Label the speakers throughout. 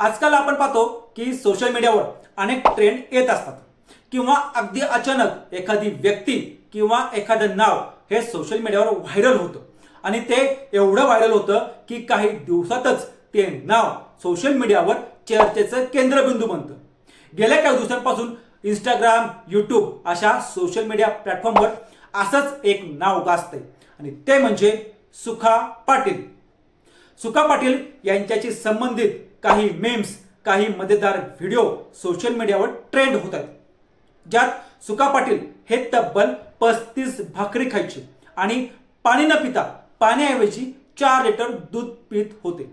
Speaker 1: आजकाल आपण पाहतो की सोशल मीडियावर अनेक ट्रेंड येत असतात. किंवा अगदी अचानक एखादी व्यक्ती किंवा एखादं नाव हे सोशल मीडियावर व्हायरल होतं. आणि ते एवढं व्हायरल होतं की काही दिवसातच ते नाव सोशल मीडियावर चर्चेचं केंद्रबिंदू बनतं. गेल्या काही दिवसांपासून इंस्टाग्राम यूट्यूब अशा सोशल मीडिया प्लॅटफॉर्मवर असंच एक नाव गाजतंय. आणि ते म्हणजे सुखा पाटील. सुखा पाटील यांच्याशी संबंधित काही मेम्स काही मजेदार व्हिडिओ सोशल मीडियावर ट्रेंड होत आहेत ज्यात सुका पाटील हे तब्बल पस्तीस भाकरी खायचे आणि पाणी न पिता पाण्याऐवजी चार लिटर दूध पित होते.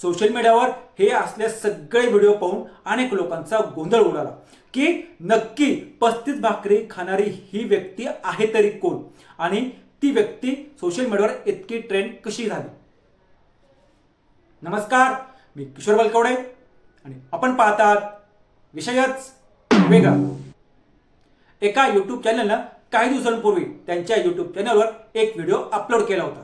Speaker 1: सोशल मीडियावर हे असले सगळे व्हिडिओ पाहून अनेक लोकांचा गोंधळ उडाला की नक्की पस्तीस भाकरी खाणारी ही व्यक्ती आहे तरी कोण? आणि ती व्यक्ती सोशल मीडियावर इतकी ट्रेंड कशी झाली? नमस्कार मी किशोर बलकवडे आणि आपण पाहतात विषयच वेगळा. एका यूट्यूब चॅनलनं काही दिवसांपूर्वी त्यांच्या यूट्यूब चॅनलवर एक व्हिडिओ अपलोड केला होता.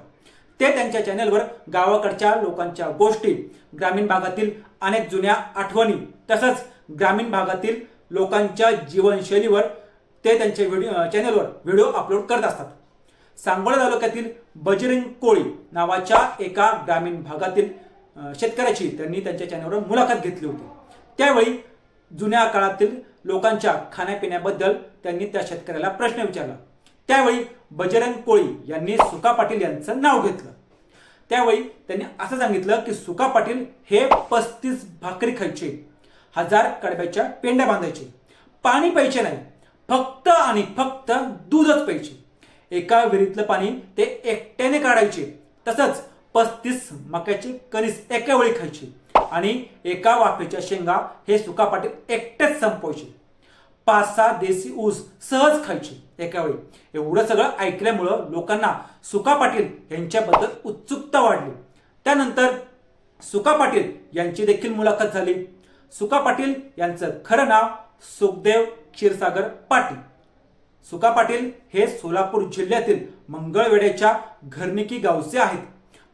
Speaker 1: ते त्यांच्या चॅनलवर गावाकडच्या लोकांच्या गोष्टी ग्रामीण भागातील अनेक जुन्या आठवणी तसंच ग्रामीण भागातील लोकांच्या जीवनशैलीवर ते त्यांच्या व्हिडिओ चॅनलवर व्हिडिओ अपलोड करत असतात. सांगोला तालुक्यातील बजरंग कोळी नावाच्या एका ग्रामीण भागातील शेतकऱ्याची त्यांनी त्यांच्या चॅनलवर मुलाखत घेतली होती. त्यावेळी जुन्या काळातील लोकांच्या खाण्यापिण्याबद्दल त्यांनी त्या शेतकऱ्याला प्रश्न विचारला. त्यावेळी बजरंग कोळी यांनी सुका पाटील यांचं नाव घेतलं. त्यावेळी त्यांनी असं सांगितलं की सुका पाटील हे पस्तीस भाकरी खायचे हजार कडब्याच्या पेंड्या बांधायचे. पाणी प्यायचे नाही फक्त आणि फक्त दूधच प्यायचे. एका विहिरीतलं पाणी ते एकट्याने काढायचे. तसंच पस्तीस मक्याचे कणीस एका वेळी खायचे. आणि एका वाफेच्या शेंगा हे सुका पाटील एकटेच संपवायचे. पाच सहा देसी ऊस सहज खायचे एका वेळी. एवढं सगळं ऐकल्यामुळं लोकांना सुका पाटील यांच्याबद्दल उत्सुकता वाढली. त्यानंतर सुका पाटील यांची देखील मुलाखत झाली. सुका पाटील यांचं खरं नाव सुखदेव क्षीरसागर पाटील. सुका पाटील हे सोलापूर जिल्ह्यातील मंगळवेड्याच्या घरनिकी गावचे आहेत.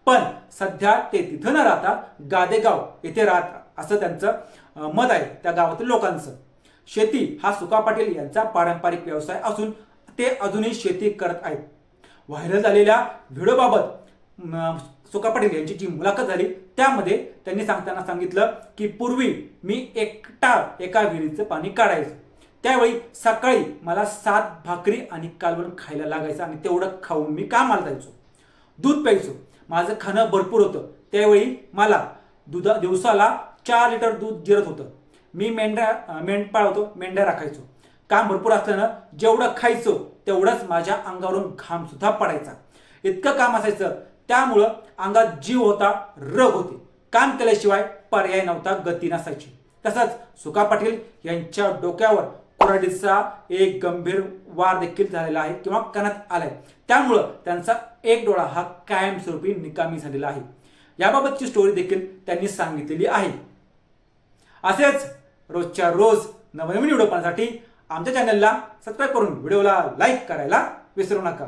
Speaker 1: पण सध्या ते तिथं न राहता गादेगाव येथे राहतात. असं त्यांचं मत आहे त्या गावातील लोकांचं. शेती हा सुका पाटील यांचा पारंपरिक व्यवसाय असून ते अजूनही शेती करत आहेत. व्हायरल झालेल्या व्हिडिओबाबत सुका पाटील यांची जी मुलाखत झाली त्यामध्ये त्यांनी सांगताना सांगितलं की पूर्वी मी एकटा एका विहिरीचं पाणी काढायचं. त्यावेळी सकाळी मला सात भाकरी आणि कालवण खायला लागायचं आणि तेवढं खाऊन मी कामाला जायचो. दूध प्यायचो. माझं खाणं भरपूर होतं. त्यावेळी मला दुधा दिवसाला चार लिटर दूध जिरत होतं. मी मेंढ्या मेंढपाळ होतो मेंढ्या राखायचो. काम भरपूर असल्यानं जेवढं खायचो तेवढंच माझ्या अंगावरून घाम सुद्धा पडायचा. इतकं काम असायचं त्यामुळं अंगात जीव होता रग होते. काम केल्याशिवाय पर्याय नव्हता गती नसायची. तसंच सुका पाटील यांच्या डोक्यावर कुऱ्हाडीचा एक गंभीर वार देखील झालेला आहे किंवा करण्यात आलाय. त्यामुळं त्यांचा एक डोळा हा कायमस्वरूपी निकामी झालेला आहे. याबाबतची स्टोरी देखील त्यांनी सांगितलेली आहे. असेच रोजच्या रोज नवनवीन व्हिडिओ पाहण्यासाठी आमच्या चॅनलला सबस्क्राईब करून व्हिडिओला लाईक करायला विसरू नका.